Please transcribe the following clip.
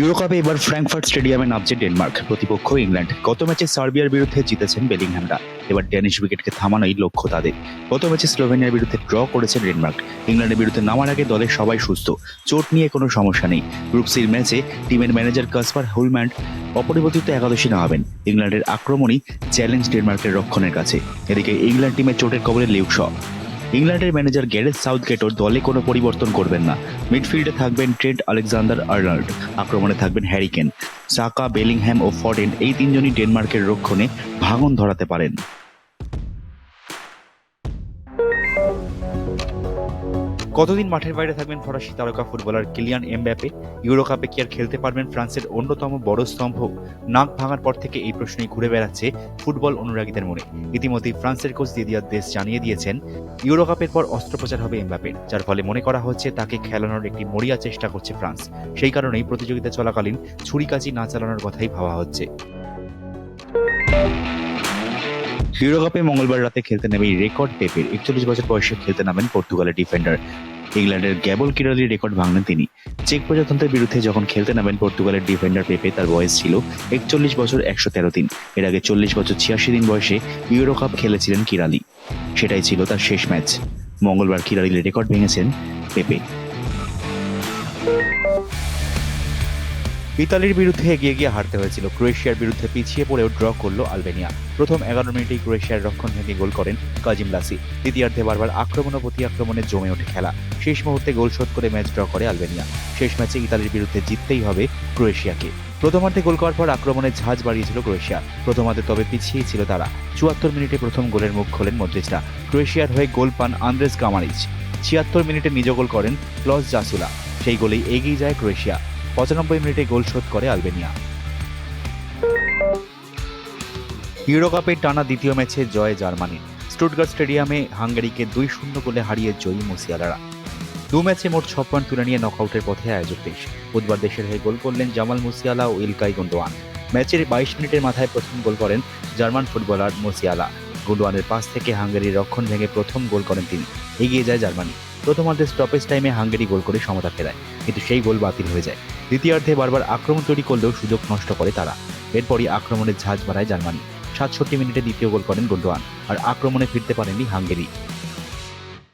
ইউরোকাপে এবার ফ্র্যাঙ্কফার্ট স্টেডিয়ামে নামছে ডেনমার্ক। প্রতিপক্ষ ইংল্যান্ড। গত ম্যাচে সার্বিয়ার বিরুদ্ধে জিতেছেন বেলিংহ্যামরা এবার ড্যানিশ উইকেটকে থামানোই লক্ষ্য তাদের। গত ম্যাচে স্লোভেনিয়ার বিরুদ্ধে ড্র করেছে ডেনমার্ক। ইংল্যান্ডের বিরুদ্ধে নামার আগে দলের সবাই সুস্থ। চোট নিয়ে কোনো সমস্যা নেই। গ্রুপ সির ম্যাচে টিমের ম্যানেজার কাসপার হুলম্যান্ড অপরিবর্তিত একাদশী নামাবেন। ইংল্যান্ডের আক্রমণই চ্যালেঞ্জ ডেনমার্কের রক্ষণের কাছে। এদিকে ইংল্যান্ড টিমের চোটের কবলে লিউক শ ইংল্যান্ডের ম্যানেজার গ্যারেথ সাউথগেটও দলে কোনো পরিবর্তন করবেন না। মিডফিল্ডে থাকবেন ট্রেড আলেকজান্ডার আর্নাল্ড, আক্রমণে থাকবেন হ্যারিকেন সাকা বেলিংহ্যাম ও ফরেন এই তিনজনই ডেনমার্কের রক্ষণে ভাঙন ধরাতে পারেন। কতদিন মাঠের বাইরে থাকবেন ফরাসি তারকা ফুটবলার কিলিয়ান এমব্যাপে? ইউরো কাপে কি আর খেলতে পারবেন ফ্রান্সের অন্যতম বড় স্তম্ভ? নাক ভাঙার পর থেকে এই প্রশ্নই ঘুরে বেড়াচ্ছে ফুটবল অনুরাগীদের মনে। ইতিমধ্যেই ফ্রান্সের কোচ দিদিয়ার দেশ জানিয়ে দিয়েছেন ইউরো কাপের পর অস্ত্রোপচার হবে এমবাপের যার ফলে মনে করা হচ্ছে তাকে খেলানোর একটি মরিয়া চেষ্টা করছে ফ্রান্স। সেই কারণেই প্রতিযোগিতা চলাকালীন ছুরিকাচি না চালানোর কথাই ভাবা হচ্ছে। ইউরোকাপে মঙ্গলবার রাতে খেলতে নেমে রেকর্ড পেপের একচল্লিশ বছর বয়সে খেলতে নামেন পর্তুগালের ডিফেন্ডার। ইংল্যান্ডের গ্যাবল কিরালির রেকর্ড ভাঙলেন তিনি। চেক প্রজাতন্ত্রের বিরুদ্ধে যখন খেলতে নামেন পর্তুগালের ডিফেন্ডার পেপে, তার বয়স ছিল একচল্লিশ বছর একশো তেরো দিন। এর আগে চল্লিশ বছর ছিয়াশি দিন বয়সে ইউরো কাপ খেলেছিলেন কিরালি। সেটাই ছিল তার শেষ ম্যাচ। মঙ্গলবার কিরালির রেকর্ড ভেঙেছেন পেপে। ইতালির বিরুদ্ধে এগিয়ে গিয়ে হারতে হয়েছিল। ক্রোয়েশিয়ার বিরুদ্ধে পিছিয়ে পড়েও ড্র করল আলবেনিয়া। প্রথম এগারো মিনিটেই ক্রোয়েশিয়ার রক্ষণ ভেঙে গোল করেন কাজিম লাসি। দ্বিতীয়ার্ধে বারবার আক্রমণ ও প্রতি আক্রমণে জমে ওঠে খেলা। শেষ মুহূর্তে গোল শোধ করে ম্যাচ ড্র করে আলবেনিয়া। শেষ ম্যাচে ইতালির বিরুদ্ধে জিততেই হবে ক্রোয়েশিয়াকে। প্রথমার্ধে গোল করার পর আক্রমণে ঝাঁজ বাড়িয়েছিল ক্রোয়েশিয়া। প্রথমার্ধে তবে পিছিয়ে ছিল তারা। চুয়াত্তর মিনিটে প্রথম গোলের মুখ খোলেন মদ্রিচরা ক্রোয়েশিয়ার হয়ে গোল পান আন্দ্রেস গামারিচ ছিয়াত্তর মিনিটে নিজ গোল করেন ক্লস জাসুলা। সেই গোলেই এগিয়ে যায় ক্রোয়েশিয়া। পঁচানব্বই মিনিটে গোল শোধ করে আলবেনিয়া। ইউরোকাপে টানা দ্বিতীয় ম্যাচে জয় জার্মানি স্টুটগার্ট স্টেডিয়ামে হাঙ্গেরিকে দুই শূন্য গোলে হারিয়ে জয়ী মুসিয়ালারা দু ম্যাচে মোট ছ পয়েন্ট তুলে নিয়ে নকআউটের পথে আয়োজক দেশ। বুধবার দেশের হয়ে গোল করলেন জামাল মুসিয়ালা ও ইলকাই গুন্ডোয়ান। ম্যাচের বাইশ মিনিটের মাথায় প্রথম গোল করেন জার্মান ফুটবলার মুসিয়ালা গুন্ডোয়ানের পাস থেকে হাঙ্গেরির রক্ষণ ভেঙে প্রথম গোল করেন তিনি। এগিয়ে যায় জার্মানি। প্রথমার্ধে স্টপেজ টাইমে হাঙ্গেরি গোল করে সমতা ফেরায়। কিন্তু সেই গোল বাতিল হয়ে যায়। দ্বিতীয়ার্ধে বারবার আক্রমণ তৈরি করলেও সুযোগ নষ্ট করে তারা। এরপরই আক্রমণের ঝাঁজ বাড়ায় জার্মানি। সাতষট্টি মিনিটে দ্বিতীয় গোল করেন গোন্ডোয়ান আর আক্রমণে ফিরতে পারেনি হাঙ্গেরি।